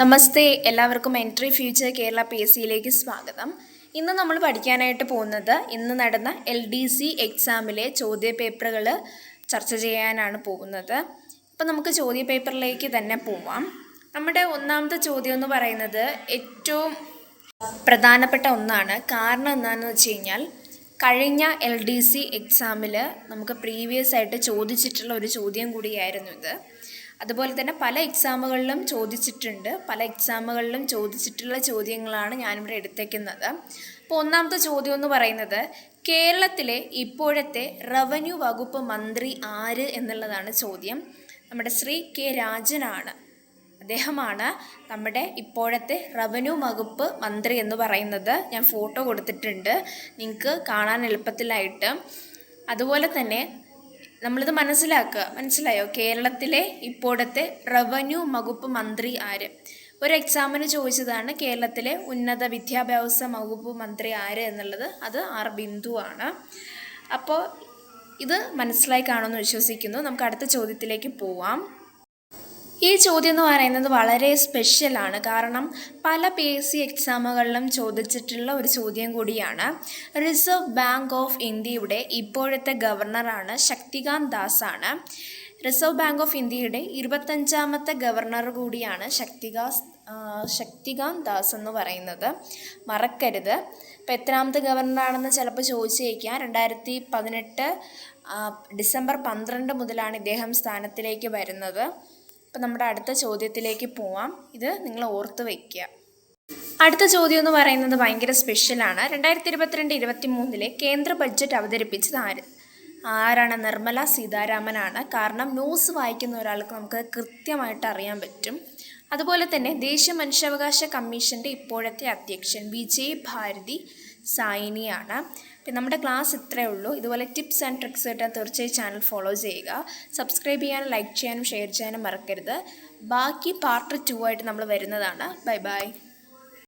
നമസ്തേ എല്ലാവർക്കും entry future Kerala P S സിയിലേക്ക് സ്വാഗതം. ഇന്ന് നമ്മൾ പഠിക്കാനായിട്ട് പോകുന്നത് ഇന്ന് നടന്ന എൽ ഡി സി എക്സാമിലെ ചോദ്യ പേപ്പറുകൾ ചർച്ച ചെയ്യാനാണ് പോകുന്നത്. ഇപ്പം നമുക്ക് ചോദ്യപേപ്പറിലേക്ക് തന്നെ പോവാം. നമ്മുടെ ഒന്നാമത്തെ ചോദ്യം എന്ന് പറയുന്നത് ഏറ്റവും പ്രധാനപ്പെട്ട ഒന്നാണ്. കാരണം എന്താണെന്ന് വെച്ച് കഴിഞ്ഞാൽ കഴിഞ്ഞ എൽ ഡി സി എക്സാമിൽ നമുക്ക് പ്രീവിയസ് ആയിട്ട് ചോദിച്ചിട്ടുള്ള ഒരു ചോദ്യം കൂടിയായിരുന്നു ഇത്. അതുപോലെ തന്നെ പല എക്സാമുകളിലും ചോദിച്ചിട്ടുണ്ട്. പല എക്സാമുകളിലും ചോദിച്ചിട്ടുള്ള ചോദ്യങ്ങളാണ് ഞാനിവിടെ എടുത്തേക്കുന്നത്. അപ്പോൾ ഒന്നാമത്തെ ചോദ്യം എന്ന് പറയുന്നത് കേരളത്തിലെ ഇപ്പോഴത്തെ റവന്യൂ വകുപ്പ് മന്ത്രി ആര് എന്നുള്ളതാണ് ചോദ്യം. നമ്മുടെ ശ്രീ കെ രാജനാണ്. അദ്ദേഹമാണ് നമ്മുടെ ഇപ്പോഴത്തെ റവന്യൂ വകുപ്പ് മന്ത്രി എന്ന് പറയുന്നത്. ഞാൻ ഫോട്ടോ കൊടുത്തിട്ടുണ്ട്. നിങ്ങൾക്ക് കാണാൻ എളുപ്പത്തിലായിട്ട്. അതുപോലെ തന്നെ നമ്മളിത് മനസ്സിലാക്കുക. മനസ്സിലായോ? കേരളത്തിലെ ഇപ്പോഴത്തെ റവന്യൂ വകുപ്പ് മന്ത്രി ആര്? ഒരു എക്സാമിന് ചോദിച്ചതാണ് കേരളത്തിലെ ഉന്നത വിദ്യാഭ്യാസ വകുപ്പ് മന്ത്രി ആര് എന്നുള്ളത്. അത് ആർ ബിന്ദു ആണ്. അപ്പോൾ ഇത് മനസ്സിലായി കാണുമെന്ന് വിശ്വസിക്കുന്നു. നമുക്ക് അടുത്ത ചോദ്യത്തിലേക്ക് പോവാം. ഈ ചോദ്യം എന്ന് പറയുന്നത് വളരെ സ്പെഷ്യലാണ് കാരണം പല പി എസ് സി എക്സാമുകളിലും ചോദിച്ചിട്ടുള്ള ഒരു ചോദ്യം കൂടിയാണ്. റിസർവ് ബാങ്ക് ഓഫ് ഇന്ത്യയുടെ ഇപ്പോഴത്തെ ഗവർണറാണ് ശക്തികാന്ത് ദാസ് ആണ് റിസർവ് ബാങ്ക് ഓഫ് ഇന്ത്യയുടെ ഇരുപത്തഞ്ചാമത്തെ ഗവർണർ കൂടിയാണ് ശക്തികാസ് ശക്തികാന്ത് ദാസ് എന്ന് പറയുന്നത്. മറക്കരുത്. ഇപ്പോൾ എത്രാമത്തെ ഗവർണറാണെന്ന് ചിലപ്പോൾ ചോദിച്ചേക്കാം. രണ്ടായിരത്തി പതിനെട്ട് ഡിസംബർ പന്ത്രണ്ട് മുതലാണ് ഇദ്ദേഹം സ്ഥാനത്തിലേക്ക് വരുന്നത്. അപ്പം നമ്മുടെ അടുത്ത ചോദ്യത്തിലേക്ക് പോവാം. ഇത് നിങ്ങൾ ഓർത്ത് വയ്ക്കുക. അടുത്ത ചോദ്യം എന്ന് പറയുന്നത് ഭയങ്കര സ്പെഷ്യലാണ് രണ്ടായിരത്തി ഇരുപത്തിരണ്ട് ഇരുപത്തി മൂന്നിലെ കേന്ദ്ര ബഡ്ജറ്റ് അവതരിപ്പിച്ചത് ആര്? ആരാണ്? നിർമ്മല സീതാരാമനാണ്. കാരണം ന്യൂസ് വായിക്കുന്ന ഒരാൾക്ക് നമുക്ക് കൃത്യമായിട്ട് അറിയാൻ പറ്റും. അതുപോലെ തന്നെ ദേശീയ മനുഷ്യാവകാശ കമ്മീഷന്റെ ഇപ്പോഴത്തെ അധ്യക്ഷൻ വിജയ് ഭാരതി സായിനിയാണ്. പിന്നെ നമ്മുടെ ക്ലാസ് ഇത്രയേ ഉള്ളൂ. ഇതുപോലെ ടിപ്സ് ആൻഡ് ട്രിക്സ് കിട്ടാൻ തീർച്ചയായും ചാനൽ ഫോളോ ചെയ്യുക. സബ്സ്ക്രൈബ് ചെയ്യാനും ലൈക്ക് ചെയ്യാനും ഷെയർ ചെയ്യാനും മറക്കരുത്. ബാക്കി പാർട്ട് ടു ആയിട്ട് നമ്മൾ വരുന്നതാണ്. Bye bye